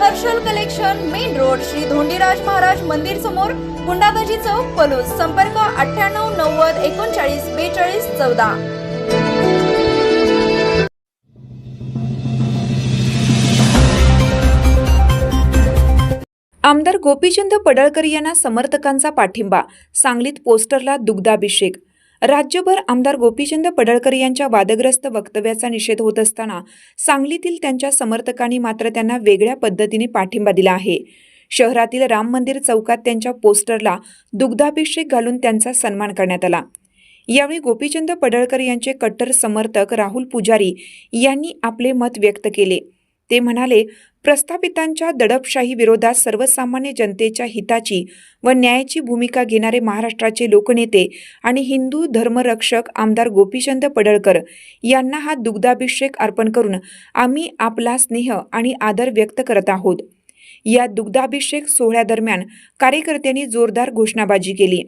Harshal collection main road Shri Dhondiraj Maharaj मंदिर समोर गुंडाबाजी चौक पलूस. संपर्क अठ्ठ्याण्णव नव्वद एकोणचाळीस बेचाळीस चौदा. आमदार गोपीचंद पडळकर यांना समर्थकांचा पाठिंबा. सांगलीत पोस्टरला दुग्धाभिषेक. राज्यभर आमदार गोपीचंद पडळकर यांच्या वादग्रस्त वक्तव्याचा निषेध होत असताना सांगलीतील त्यांच्या समर्थकांनी मात्र त्यांना वेगळ्या पद्धतीने पाठिंबा दिला आहे. शहरातील राम मंदिर चौकात त्यांच्या पोस्टरला दुग्धाभिषेक घालून त्यांचा सन्मान करण्यात आला. यावेळी गोपीचंद पडळकर यांचे कट्टर समर्थक राहुल पुजारी यांनी आपले मत व्यक्त केले. ते म्हणाले प्रस्थापितांच्या दडपशाही विरोधात सर्वसामान्य जनतेच्या हिताची व न्यायाची भूमिका घेणारे महाराष्ट्राचे लोकनेते आणि हिंदू धर्मरक्षक आमदार गोपीचंद पडळकर यांना हा दुग्धाभिषेक अर्पण करून आम्ही आपला स्नेह आणि आदर व्यक्त करत आहोत. या दुग्धाभिषेक सोहळ्यादरम्यान कार्यकर्त्यांनी जोरदार घोषणाबाजी केली.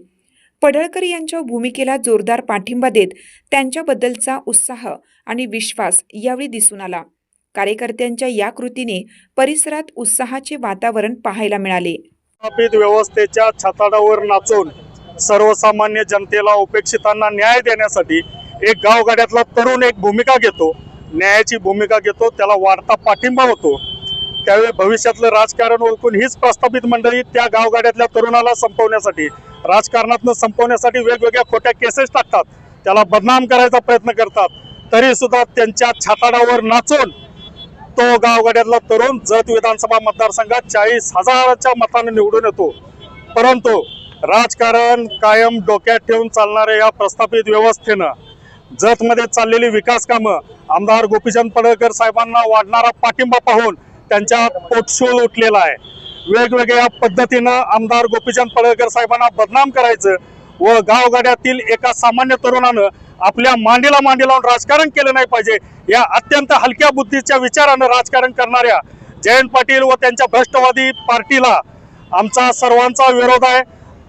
पडळकर यांच्या भूमिकेला जोरदार पाठिंबा देत त्यांच्याबद्दलचा उत्साह आणि विश्वास यावेळी दिसून आला. कार्यकर्त्यांच्या या कृतीने परिसरात उत्साहाचे वातावरण पाहायला मिळाले. स्थापित व्यवस्थेच्या छताडावर नाचून सर्वसामान्य जनतेला उपेक्षितांना न्याय देण्यासाठी एक गावगाड्यातला तरुण एक भूमिका घेतो. न्यायाची भूमिका घेतो त्याला वाढता पाठिंबा होतो. त्यावेळी भविष्यातलं राजकारण ओळखून हीच प्रस्थापित मंडळी त्या गावगाड्यातल्या तरुणाला संपवण्यासाठी राजकारणातनं संपवण्यासाठी वेगवेगळ्या खोट्या केसेस टाकतात. त्याला बदनाम करायचा प्रयत्न करतात. तरी सुद्धा त्यांच्या छाताडावर नाचून तो गावगाड्यातला तरुण जत विधानसभा मतदारसंघात चाळीस हजाराच्या मताने निवडून येतो. परंतु राजकारण कायम डोक्यात ठेवून चालणाऱ्या या प्रस्थापित व्यवस्थेनं जतमध्ये चाललेली विकास कामं आमदार गोपीचंद पडळकर साहेबांना वाढणारा पाठिंबा पाहून त्यांच्या पोटशूळ उठलेला आहे. वेगवेगळ्या पद्धतीनं आमदार गोपीचंद पडळकर साहेबांना बदनाम करायचं व गावगाड्यातील एका सामान्य तरुणानं आपल्या मांडीला मांडी लावून राजकारण केलं नाही पाहिजे. या अत्यंत हलक्या बुद्धीच्या विचारानं राजकारण करणाऱ्या जयंत पाटील व त्यांच्या भ्रष्टवादी पार्टीला आमचा सर्वांचा विरोध आहे.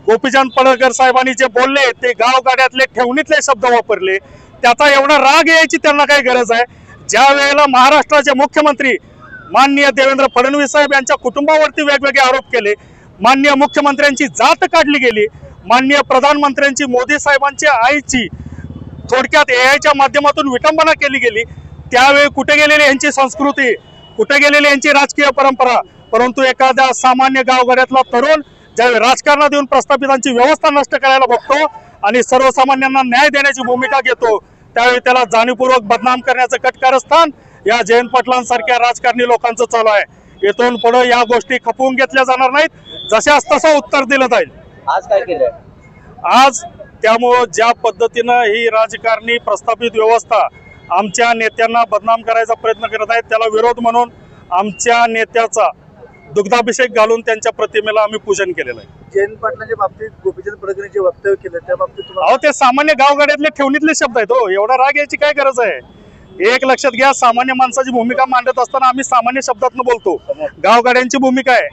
गोपीचंद पडळकर साहेबांनी जे बोलले ते गावगाड्यातले ठेवणीतले शब्द वापरले. त्याचा एवढा राग यायची त्यांना काय गरज आहे. ज्या वेळेला महाराष्ट्राचे मुख्यमंत्री माननीय देवेंद्र फडणवीस साहेब यांच्या कुटुंबावरती वेगवेगळे आरोप केले माननीय मुख्यमंत्र्यांची जात काढली गेली माननीय प्रधानमंत्र्यांची मोदी साहेबांची आईची थोडक्यात एआयच्या माध्यमातून विटंबना केली गेली. त्यावेळी कुठे गेलेली यांची संस्कृती? कुठे गेलेली यांची राजकीय परंपरा? परंतु एखाद्या सामान्य गावगाड्यातला तरुण ज्यावेळी राजकारणात येऊन प्रस्थापितांची व्यवस्था नष्ट करायला बघतो आणि सर्वसामान्यांना न्याय देण्याची भूमिका घेतो त्यावेळी त्याला जाणीवपूर्वक बदनाम करण्याचं कटकारस्थान या जयंत पाटलांसारख्या राजकारणी लोकांचं चालू आहे. येथून पुढे या गोष्टी खपवून घेतल्या जाणार नाहीत. जशास तसं उत्तर दिलं जाईल. आज काय केलंय? आज त्यामुळं ज्या पद्धतीनं ही राजकारणी प्रस्थापित व्यवस्था आमच्या नेत्यांना बदनाम करायचा प्रयत्न करत आहेत त्याला विरोध म्हणून आमच्या नेत्याचा दुग्धाभिषेक घालून त्यांच्या प्रतिमेला आम्ही पूजन केलेलं आहे. जयंत पाटलांच्या बाबतीत गोपीचंद पडळकर जे वक्तव्य केलं त्या बाबतीत अहो ते सामान्य गावगाड्यातले ठेवणीतले शब्द आहेत हो. एवढा राग यायची काय गरज आहे? एक लक्षात घ्या सामान्य माणसाची भूमिका मांडत असताना आम्ही सामान्य शब्दातनं बोलतो. गावगाड्यांची भूमिका आहे.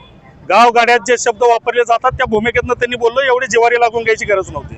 गावगाड्यात जे शब्द वापरले जातात त्या भूमिकेतनं त्यांनी बोललो एवढी जिवारी लागून घ्यायची गरज नव्हती.